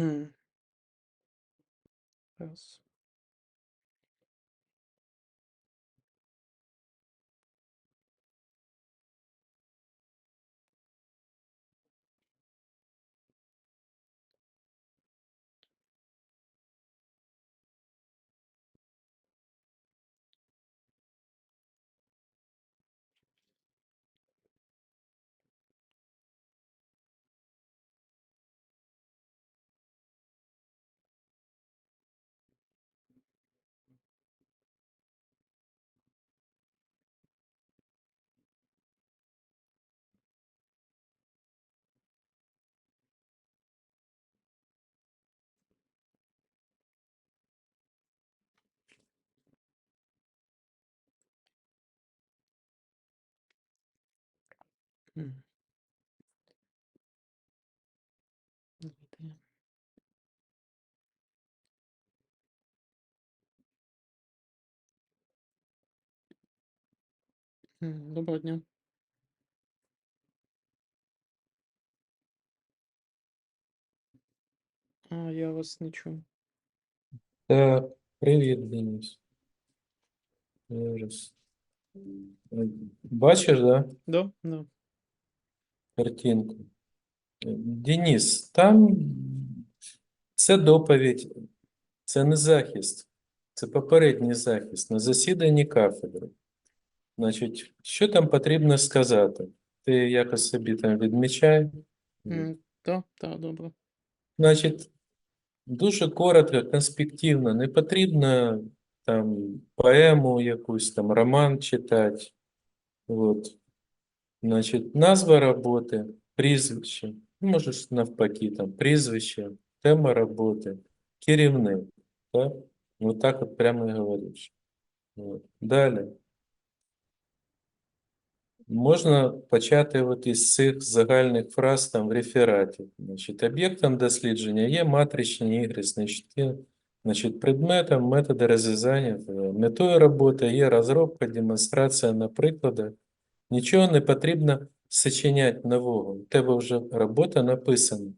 Mhm. What else? М, Доброго дня. А, я вас не чую. Так, привіт, Денис. Зараз. Е, Бачиш, да, Да? Да. Картинку? Денис, там це доповідь, це не захист, це попередній захист на засіданні кафедри. Значить, що там потрібно сказати? Ти якось собі там відмічай. М, Да, да, добре. Значить, дуже коротко, конспективно, не потрібно там поему якусь, там роман читати. От. Значить, назва роботи, прізвище, ну, можеш навпаки, там прізвище, тема роботи, керівник. Так? Вот так от прямо і говориш. От. Далі. Можна почати от із цих загальних фраз там в рефераті. Значить, об'єктом дослідження є матричні ігри, значить, є, значить, предметом, методи розв'язання, е, метою роботи є розробка, демонстрація на прикладах. Нічого не потрібно сочиняти нового. У тебе вже робота написана.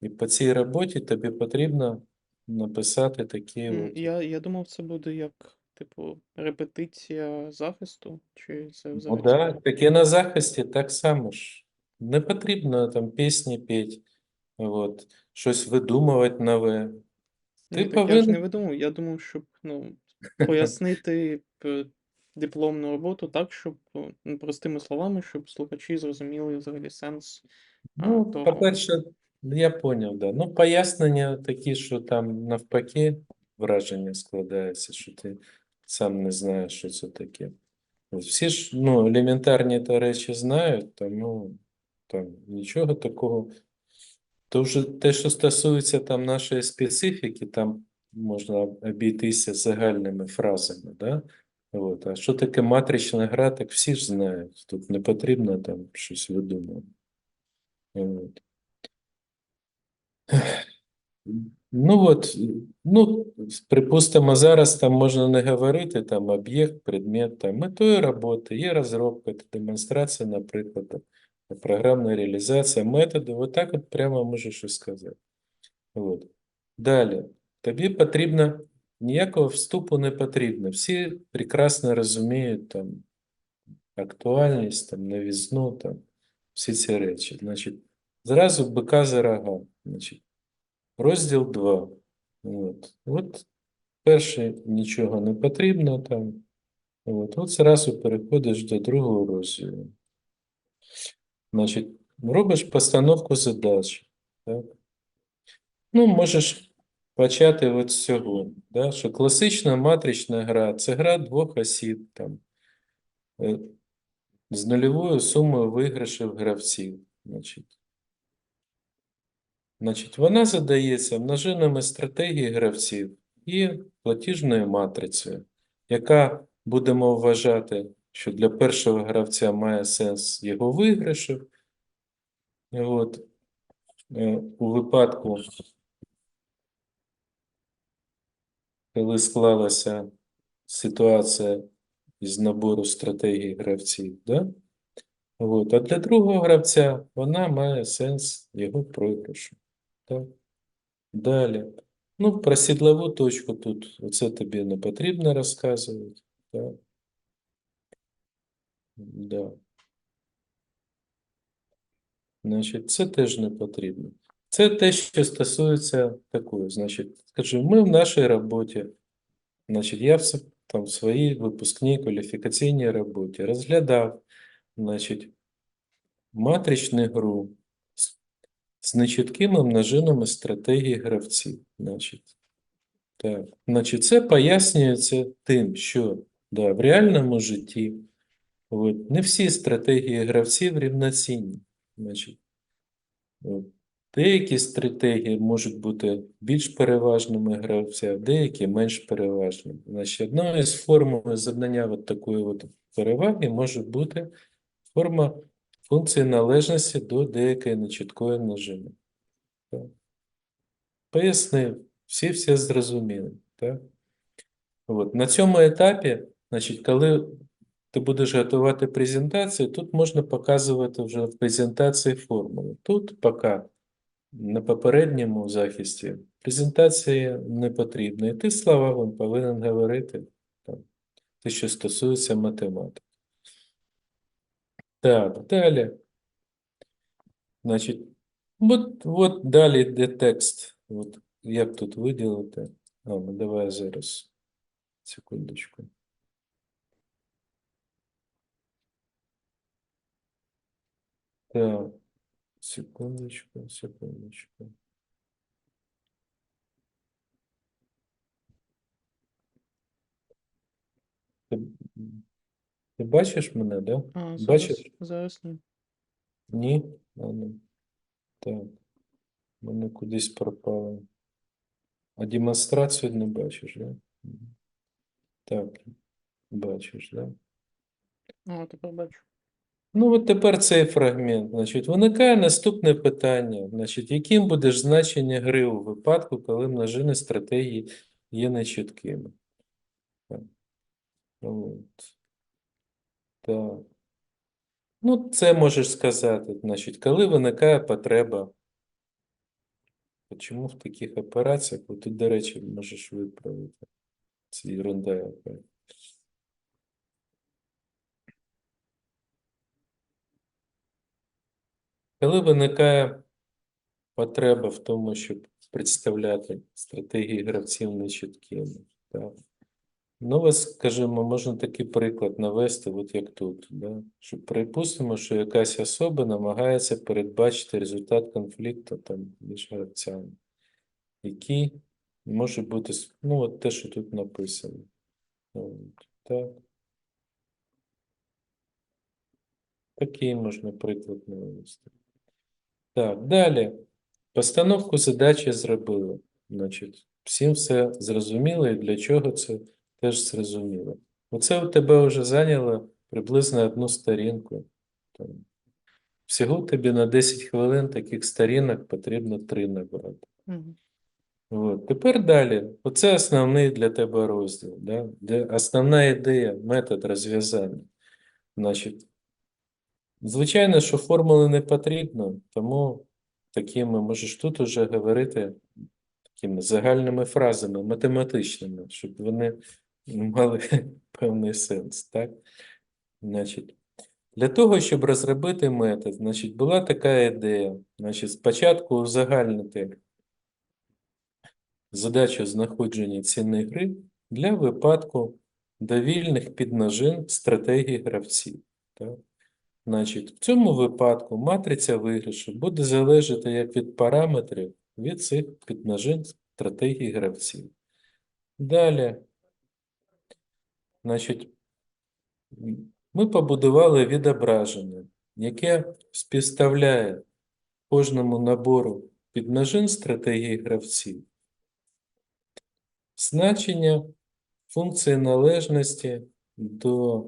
І по цій роботі тобі потрібно написати такі от. Я, я думав, це буде як, типу, репетиція захисту, чи це Ну взагалі да, так і на захисті так само ж. Не потрібно там пісні петь, от, щось видумувати нове. Ти Ні, так я ж не видумав. Я думав, щоб ну, пояснити п- дипломну роботу так, щоб ну, простими словами, щоб слухачі зрозуміли взагалі сенс Ну, того. по-перше, я поняв, да. Ну, пояснення такі, що там навпаки враження складається, що ти сам не знаєш, що це таке. Всі ж ну, елементарні та речі знають, тому там нічого такого. То вже те, що стосується там нашої специфіки, там можна обійтися загальними фразами, да? От. А що таке матрична гра, так всі ж знають. Тут не потрібно там щось видумувати. От. Ну от, ну, припустимо, зараз там можна не говорити, там об'єкт, предмет, там метою роботи, є розробка, та демонстрація, наприклад, там, програмна реалізація, методи, отак от прямо можеш і сказати. От. Далі, тобі потрібно, Ніякого вступу не потрібно, всі прекрасно розуміють там актуальність, там, новізну, там, всі ці речі. Значить, зразу бика за рога. Значить, Розділ 2. От. От перше нічого не потрібно там. От, от зразу переходиш до другого розділу. Значить, робиш постановку задач. Так? Ну, можеш почати от з цього. Да? Що класична матрична гра це гра двох осіб там, е, з нульовою сумою виграшів гравців. Значить, Значить, вона задається множинами стратегії гравців і платіжною матрицею, яка будемо вважати, що для першого гравця має сенс його виграшів. От, е, у випадку, коли склалася ситуація із набору стратегій гравців, да? От, а для другого гравця вона має сенс його програшу. Так? Далі. Ну, про сідлову точку тут оце тобі не потрібно розказувати. Так. Да. Значить, це теж не потрібно. Це те, що стосується такої. Значить, скажу, ми в нашій роботі, значить, я в, там, в своїй випускній кваліфікаційній роботі розглядав, значить, матричну гру з, з нечіткими множинами стратегії гравців. Значить, так. Значить, це пояснюється тим, що да, в реальному житті от, не всі стратегії гравців рівноцінні. Значить, от, деякі стратегії можуть бути більш переважними гравця, деякі менш переважними. Значить, одною з форм завдання от такої от переваги може бути форма функції належності до деякої нечіткої множини. Пояснив, всі все зрозуміли. Так? От. На цьому етапі, значить, коли ти будеш готувати презентацію, тут можна показувати вже в презентації формули. Тут поки на попередньому захисті презентації не потрібна. І ти словами повинен говорити там, те, що стосується математики. Так, далі. Значить, от, от далі йде текст. От, як тут виділити? А, ну давай зараз. Секундочку. Так, секундочку, секундочку. Ти, ти бачиш мене, да? А, зараз, Бачиш? зараз ні. Ні? Ну. Так. Мене кудись пропало. А демонстрацію не бачиш, да? Так, бачиш, да? А, тепер бачу. Ну, от тепер цей фрагмент. Значить, виникає наступне питання. Значить, яким буде значення гри у випадку, коли множини стратегії є нечіткими? От. Так. Ну, це можеш сказати. Значить, коли виникає потреба. Чому в таких операціях? От ти, до речі, можеш виправити. Це ерунда Коли виникає потреба в тому, щоб представляти стратегії гравців нечіткими, так? Ну, ось, скажімо, можна такий приклад навести, от як тут, да? що припустимо, що якась особа намагається передбачити результат конфлікту там, між гравцями, який може бути, ну, от те, що тут написано. От, так. Такий можна приклад навести. Так, далі. Постановку задачі зробили. Значить, всім все зрозуміло і для чого це теж зрозуміло. Оце у тебе вже зайняло приблизно одну сторінку. Всього тобі на 10 хвилин таких сторінок потрібно 3 набрати. Мгм. От. Тепер далі. Оце основний для тебе розділ. Да? Де основна ідея, метод розв'язання. Значить, звичайно, що формули не потрібно, тому такими можеш тут уже говорити такими загальними фразами, математичними, щоб вони мали певний сенс. Так? Значить, для того, щоб розробити метод, значить, була така ідея. Значить, спочатку узагальнити задачу знаходження ціни гри для випадку довільних підмножин стратегії гравців. Так? Значить, в цьому випадку матриця виграшу буде залежати як від параметрів від цих підмножин стратегії гравців. Далі, значить, ми побудували відображення, яке співставляє кожному набору підмножин стратегії гравців значення функції належності до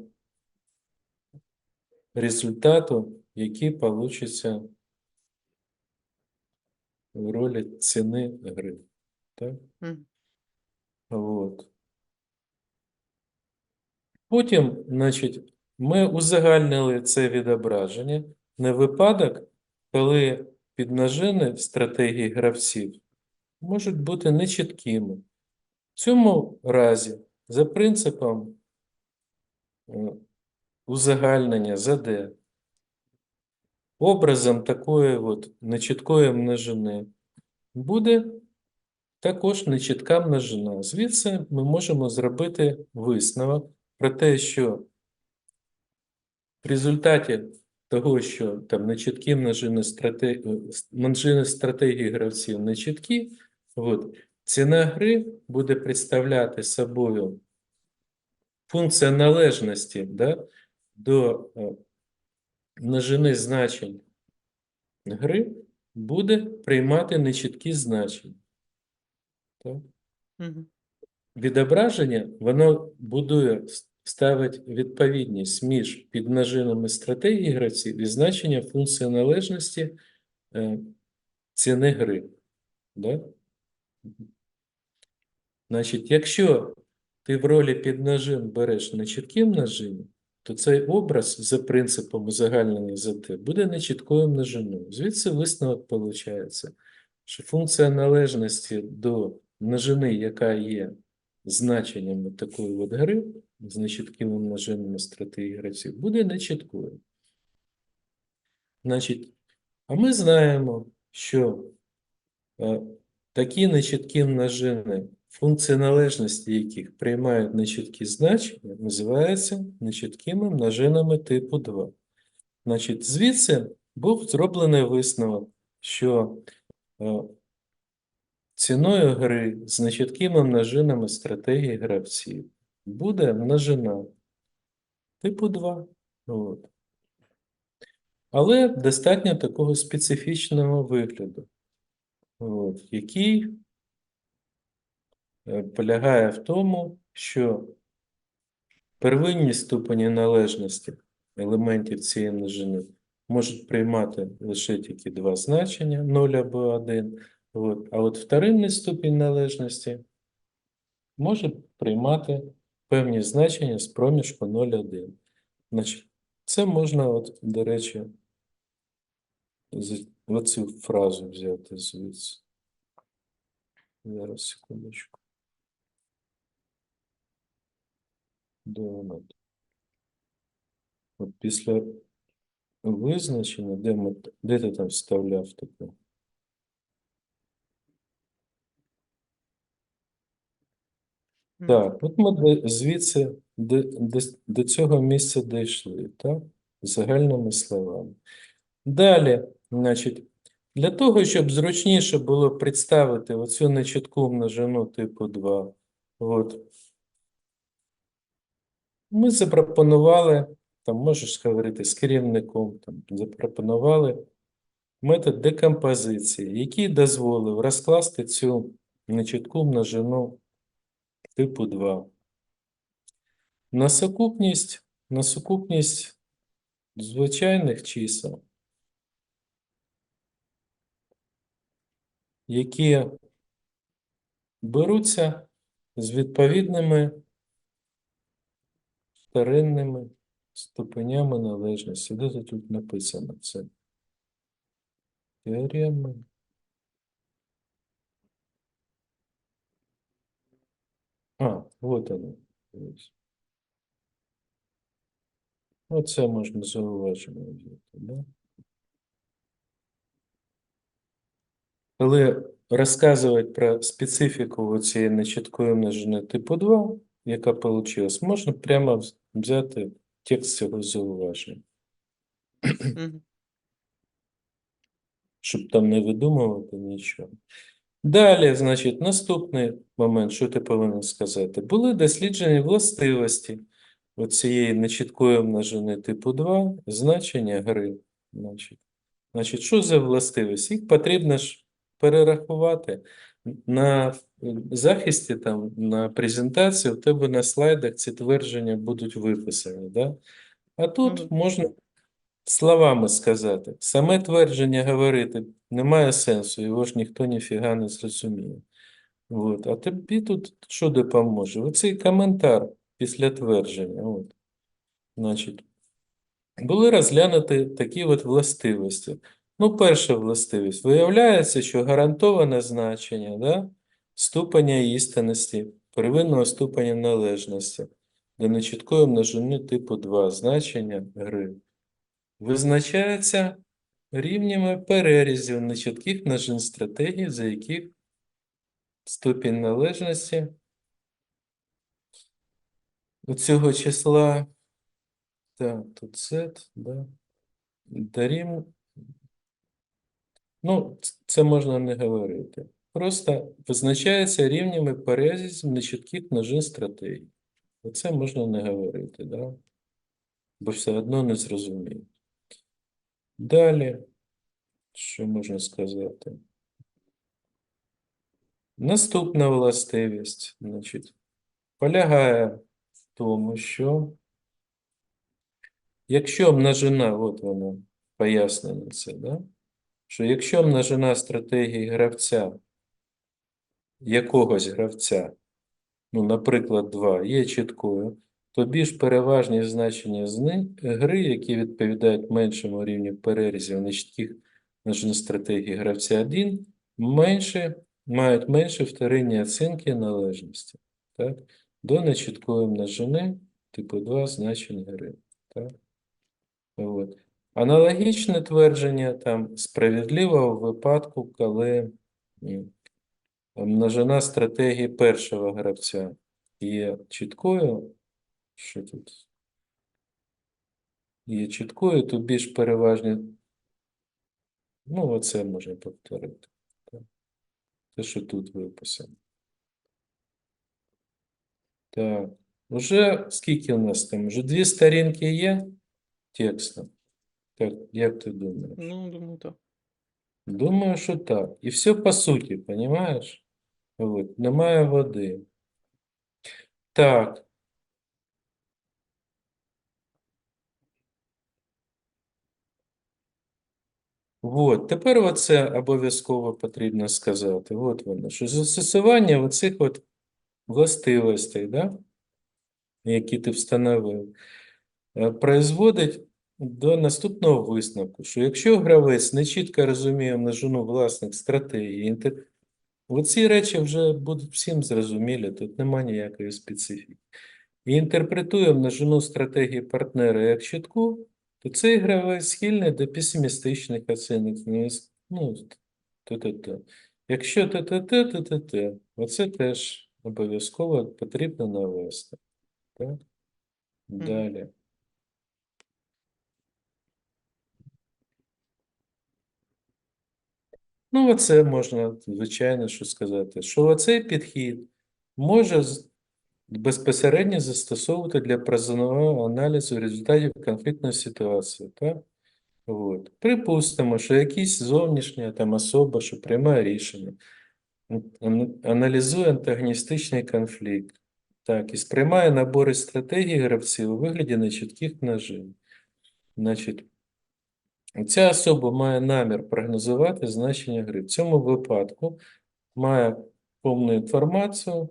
результату, який получиться в ролі ціни гри. Так? Мгм. Вот. Потім, значить, ми узагальнили це відображення на випадок, коли підмножини в стратегії гравців можуть бути нечіткими. В цьому разі, за принципом е, узагальнення ЗД, образом такої от нечіткої множини буде також нечітка множина. Звідси ми можемо зробити висновок про те, що в результаті того, що там нечіткі множини стратегії, множини стратегії гравців нечіткі, от, ціна гри буде представляти собою функція належності да, до е, множини значень гри буде приймати нечіткі значення. Так? Мгм. Відображення, воно будує, ставить відповідність між підмножинами стратегії гравців і значення функції належності е, ціни гри. Да? Значить, якщо ти в ролі підмножин береш нечіткі множини, то цей образ за принципом узагальнення ЗТ буде нечіткою множиною. Звідси висновок виходить, що функція належності до множини, яка є значеннями такої от гри, з нечіткими множинами стратегії гравців, буде нечіткою. Значить, а ми знаємо, що е, такі нечіткі множини, функції належності яких приймають нечіткі значення, називаються нечіткими множинами типу 2. Значить, звідси був зроблений висновок, що е, ціною гри з нечіткими множинами стратегії гравців буде множина типу 2. От. Але достатньо такого специфічного вигляду, от, який полягає в тому, що первинні ступені належності елементів цієї множини можуть приймати лише тільки два значення 0 або 1. От. А от вторинний ступінь належності може приймати певні значення з проміжку 0,1. Значить, це можна, от, до речі, оцю фразу взяти звідси. Зараз, секундочку. Вона? От після визначення, де, ми, де ти там вставляв таке? Так, от ми звідси до, до, до цього місця дійшли, так? Загальними словами. Далі, значить, для того, щоб зручніше було представити оцю нечітку множину типу 2, от, ми запропонували, там можеш говорити з керівником, там, запропонували метод декомпозиції, який дозволив розкласти цю нечітку множину типу 2 на сукупність, на сукупність звичайних чисел, які беруться з відповідними вторинними ступенями належності. Де тут написано це? Теореми. А, вот оно. Оце можна зауваження взяти, да? Коли розказувати про специфіку цієї нечіткої множини типу 2, яка вийшла, можна прямо взяти текст цього зауваження, щоб там не видумувати нічого. Далі, значить, наступний момент, що ти повинен сказати. Були досліджені властивості оцієї нечіткої множини типу 2, значення гри. Значить, значить, що за властивості? Їх потрібно ж перерахувати. На захисті, там, на презентації, у тебе на слайдах ці твердження будуть виписані. Да? А тут Мгм. можна словами сказати. Саме твердження говорити немає сенсу, його ж ніхто ніфіга не зрозуміє. От. А тобі тут що допоможе? Оцей коментар після твердження. От. Значить, були розглянуті такі от властивості. Ну, перша властивість. Виявляється, що гарантоване значення да, ступеня істинності, первинного ступеня належності до нечіткої множини типу 2 значення гри. Визначається рівнями перерізів нечітких множин стратегій, за яких ступінь належності у цього числа, так, тут z, да, дорівнює Ну, це можна не говорити. Просто визначається рівнями перерізів нечітких множин стратегій. Оце можна не говорити, да? бо все одно не зрозуміє. Далі, що можна сказати? Наступна властивість, значить, полягає в тому, що якщо множина, от вона, пояснення це, да? що якщо множина стратегії гравця, якогось гравця, ну, наприклад, 2, є чіткою, то більш переважні значення гри, які відповідають меншому рівню перерізів нечітких множин стратегії гравця 1, менше, мають менше вторинні оцінки належності так, до нечіткої множини типу 2 значень гри. Так. От. Аналогічне твердження там справедливо в випадку, коли множина стратегії першого гравця є чіткою. Що тут? Є чіткою, то більш переважні. Ну, оце можна повторити. Те, що тут виписано. Так. Уже скільки у нас там? Уже дві сторінки є тексту. Так, як ти думаєш? Ну, думаю, так. Думаю, що так. І все по суті, понимаєш? От, немає води. Так. От, тепер оце обов'язково потрібно сказати. От воно, що застосування оцих от властивостей, да, які ти встановив, е, призводить до наступного висновку, що якщо гравець не чітко розуміє множину власних стратегій, інтер... оці речі вже будуть всім зрозумілі, тут немає ніякої специфіки. І інтерпретує множину стратегії партнера як чітку, то цей гравець схильний до песимістичних оцінок. Ну, т-т-т. Якщо т-т-т, т-т-т, оце теж обов'язково потрібно навести. Так? Далі. Ну, оце можна, звичайно, що сказати, що оцей підхід може безпосередньо застосовувати для призовного аналізу результатів конфліктної ситуації. Так? От. Припустимо, що якийсь зовнішня там особа, що приймає рішення, аналізує антагоністичний конфлікт, так, і сприймає набори стратегій гравців у вигляді нечітких ножин. Значить, Ця особа має намір прогнозувати значення гри. В цьому випадку має повну інформацію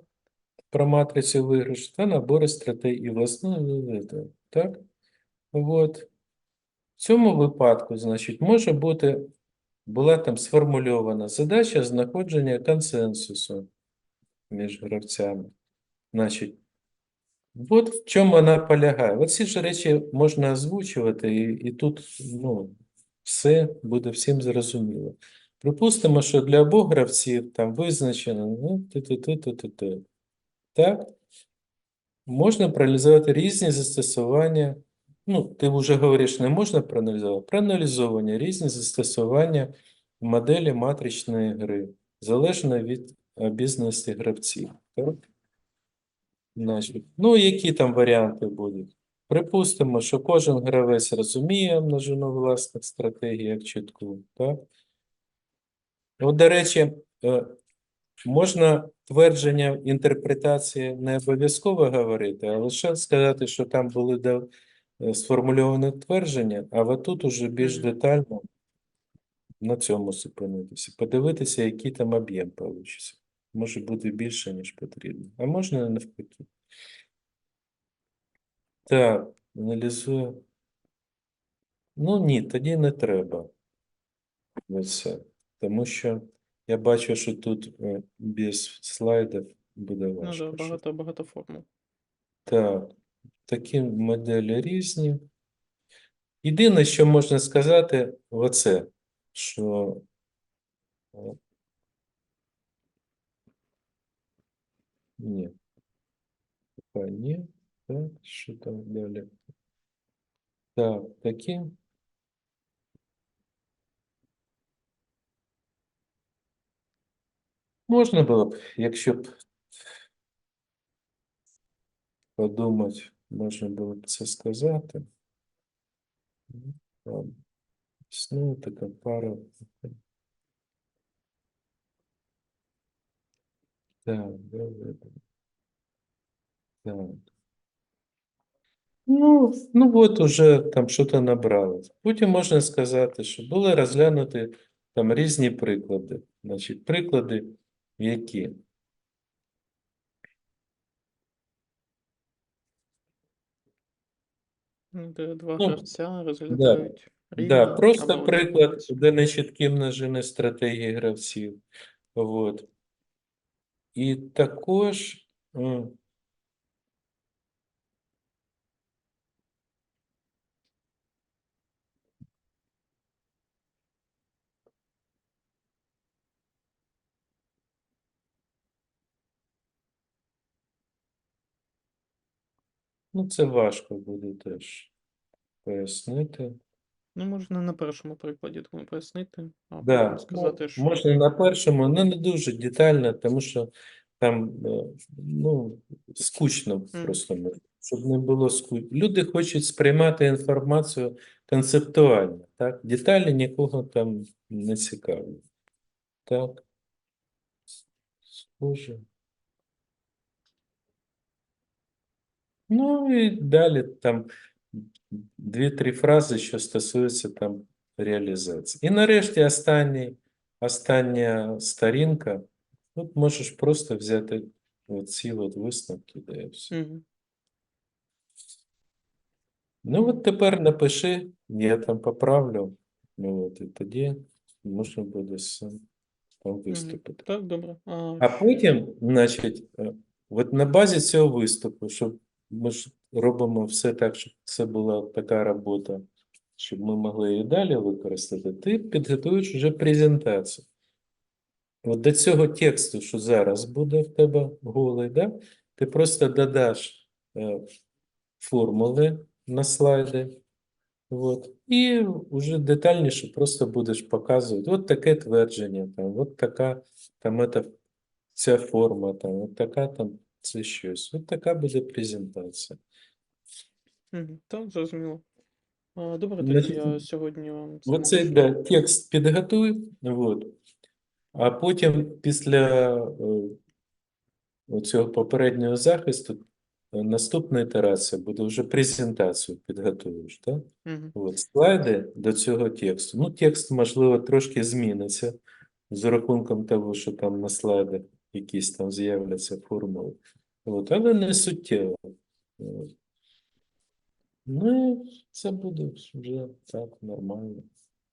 про матрицю виграшу та набори стратегій вигради. Так? От. В цьому випадку, значить, може бути, була там сформульована задача знаходження консенсусу між гравцями. Значить, от в чому вона полягає. Оці ж речі можна озвучувати, і, і тут, ну, все буде всім зрозуміло. Припустимо, що для обох гравців там визначено ну, ти-ти-ти-ти-ти-ти. Так? Можна проаналізувати різні застосування. Ну, ти вже говориш, не можна проаналізувати. Проаналізовані різні застосування моделі матричної гри, залежно від обізнаності гравців. Так? Ну, які там варіанти будуть? Припустимо, що кожен гравець розуміє множину власних стратегій як чітку, так? От, до речі, е, можна твердження інтерпретації не обов'язково говорити, а лише сказати, що там були е, сформульовані твердження, а от тут уже більш детально на цьому зупинитися, подивитися, який там об'єм вийде. Може бути більше, ніж потрібно, а можна навпаки. Так, аналізую. Ну ні, тоді не треба. Оце. Тому що я бачу, що тут е, без слайдів буде Ну важко. да, багато, багато формул. Так, такі моделі різні. Єдине, що можна сказати, оце, що е, ні. Пока ні. Так, що там далі? Так, такі. Можна було б, якщо б подумати, можна було б це сказати. Ну. Існує така пара. Так, добре. Так. Ну, ну от уже там щось набралось. Потім можна сказати, що були розглянуті там різні приклади. Значить, приклади які? Ну, Де два Ну, гравця розглядають рівні Да, просто або приклад, де нечіткі множини стратегії гравців. От. І також ну, це важко буде теж пояснити. Ну, можна на першому прикладі думаю, пояснити, а Да, потім сказати, ну, що можна на першому, ну не дуже детально, тому що там е, ну, скучно просто, ну, щоб не було скучно. Люди хочуть сприймати інформацію концептуально, так? Деталі нікого там не цікавлять. Так. Схоже. Ну і далі там дві-три фрази, що стосуються там реалізації. І нарешті останній, остання сторінка. Тут можеш просто взяти оці от висновки, де і все. Мгм. Ну от тепер напиши, я там поправлю. Ну от і тоді можна буде з цим там Мгм. виступити. Так, добре. А, А потім, значить, е, от на базі цього виступу, щоб ми ж робимо все так, щоб це була така робота, щоб ми могли її далі використати, ти підготуєш вже презентацію. От до цього тексту, що зараз буде в тебе голий, да? ти просто додаш е, формули на слайди. От, і вже детальніше просто будеш показувати. От таке твердження, там, от така там ця форма, там, от така там це щось. От така буде презентація. Так, зрозуміло. Добре, тоді я сьогодні вам це Оцей да, текст підготуй, от. а потім після е, цього попереднього захисту е, наступна ітерація буде вже презентацію підготуєш, так? Мгм. От, слайди до цього тексту. Ну, текст, можливо, трошки зміниться з рахунком того, що там на слайдах якісь там з'являться формули. От, але не суттєво. От. Ну, це буде вже так нормально,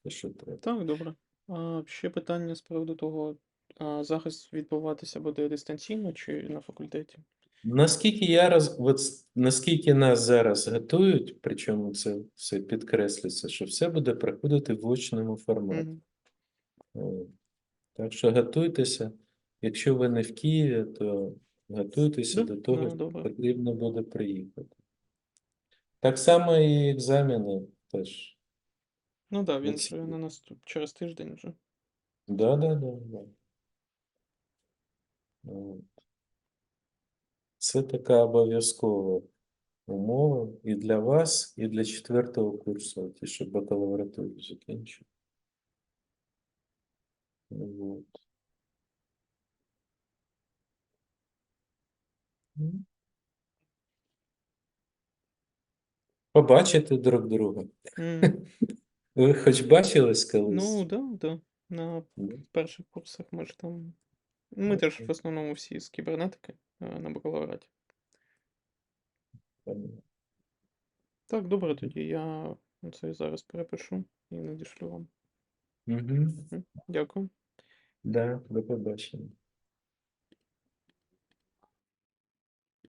те, що треба. Так, добре. А, ще питання з приводу того, а, захист відбуватися буде дистанційно чи на факультеті? Наскільки я роз... от, наскільки нас зараз готують, причому це все підкреслюється, що все буде проходити в очному форматі. Мгм. От. Так що готуйтеся. Якщо ви не в Києві, то готуйтеся до того, що потрібно буде приїхати. Так само і екзамени теж. Ну так, да, він вже на наступ через тиждень вже. Да, да, да, да. От. Це така обов'язкова умова і для вас, і для четвертого курсу, ті, що бакалавратуру закінчують. Вот. Побачити друг друга. Мгм. Ви хоч бачились колись? Ну, да, да. На перших курсах ми ж там. Ми теж в основному всі з кібернетики е, на бакалавраті. Так, добре, тоді я це зараз перепишу і надішлю вам. Угу. Дякую. Да, до побачення.